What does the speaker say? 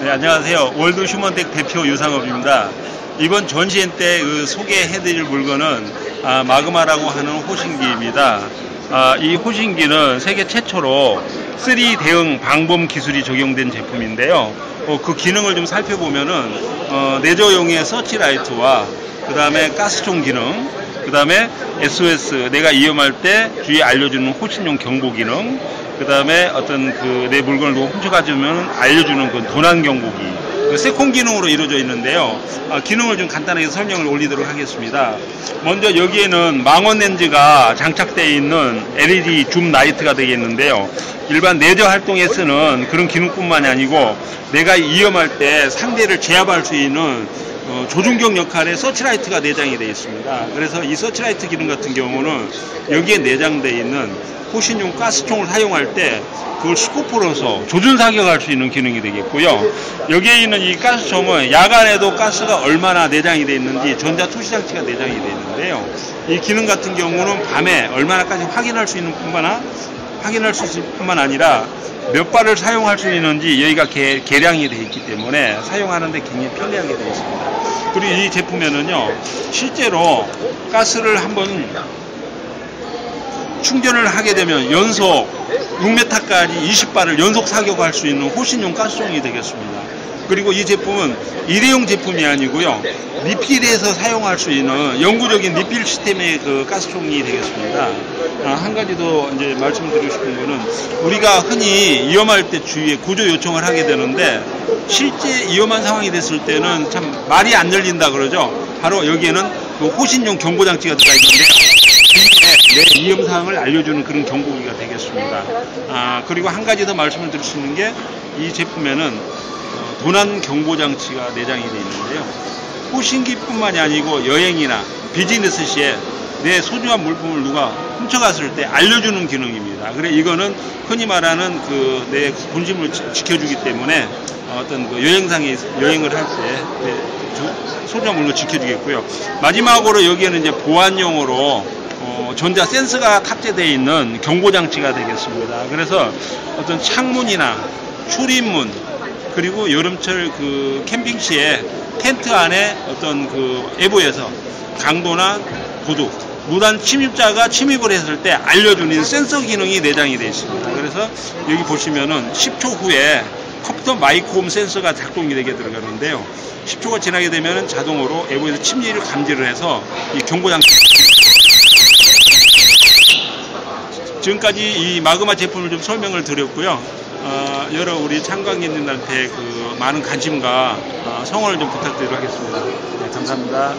네, 안녕하세요. 월드 휴먼텍 대표 유상업입니다. 이번 전시회 때그 소개해드릴 물건은 아, 마그마라고 하는 호신기입니다. 아, 이 호신기는 세계 최초로 3 대응 방범 기술이 적용된 제품인데요. 어, 그 기능을 좀 살펴보면은 어, 내조용의 서치라이트와 그 다음에 가스총 기능, 그 다음에 SOS 내가 위험할 때 주위에 알려주는 호신용 경보 기능, 그 다음에 어떤 그 내 물건을 누가 훔쳐가지면 알려주는 그 도난 경보기 그 세콘 기능으로 이루어져 있는데요. 아, 기능을 좀 간단하게 설명을 올리도록 하겠습니다. 먼저 여기에는 망원 렌즈가 장착되어 있는 LED 줌 라이트가 되겠는데요. 일반 내저 활동에 쓰는 그런 기능뿐만이 아니고 내가 위험할 때 상대를 제압할 수 있는 어, 조준경 역할의 서치라이트가 내장이 되어 있습니다. 그래서 이 서치라이트 기능 같은 경우는 여기에 내장되어 있는 호신용 가스총을 사용할 때 그걸 스코프로서 조준 사격할 수 있는 기능이 되겠고요. 여기에 있는 이 가스총은 야간에도 가스가 얼마나 내장이 되어 있는지 전자 투시 장치가 내장이 되어 있는데요. 이 기능 같은 경우는 밤에 얼마나까지 확인할 수 있는 뿐만 확인할 수 있을 뿐만 아니라 몇 발을 사용할 수 있는지 여기가 개, 계량이 되어 있기 때문에 사용하는데 굉장히 편리하게 되어 있습니다. 그리고 이 제품에는요, 실제로 가스를 한번 충전을 하게 되면 연속 6m까지 20발을 연속 사격할 수 있는 호신용 가스총이 되겠습니다. 그리고 이 제품은 일회용 제품이 아니고요. 리필해서 사용할 수 있는 영구적인 리필 시스템의 그 가스총이 되겠습니다. 아, 한 가지 더 이제 말씀드리고 싶은 거는 우리가 흔히 위험할 때 주위에 구조 요청을 하게 되는데 실제 위험한 상황이 됐을 때는 참 말이 안 열린다 그러죠. 바로 여기에는 그 호신용 경보 장치가 들어가 있는데 내 위험 사항을 알려주는 그런 경보기가 되겠습니다. 아, 그리고 한 가지 더 말씀을 드릴 수 있는 게 이 제품에는 어, 도난 경보 장치가 내장이 되어 있는데요. 호신기뿐만이 아니고 여행이나 비즈니스 시에 내 소중한 물품을 누가 훔쳐갔을 때 알려주는 기능입니다. 그래 이거는 흔히 말하는 그 내 본심을 지 켜주기 때문에 어떤 그 여행상에 여행을 할 때 소중한 물건을 지켜주겠고요. 마지막으로 여기에는 이제 보안용으로 어, 전자 센서가 탑재되어 있는 경보 장치가 되겠습니다. 그래서 어떤 창문이나 출입문 그리고 여름철 그 캠핑 시에 텐트 안에 어떤 그 외부에서 강도나 고도 무단 침입자가 침입을 했을 때 알려주는 센서 기능이 내장이 되어 있습니다. 그래서 여기 보시면은 10초 후에 컴퓨터 마이크홈 센서가 작동이 되게 들어가는데요. 10초가 지나게 되면 자동으로 외부에서 침입을 감지를 해서 이 경보장치 지금까지 이 마그마 제품을 좀 설명을 드렸고요. 어, 여러 우리 참관객님들한테 그 많은 관심과 어, 성원을 좀 부탁드리도록 하겠습니다. 네, 감사합니다.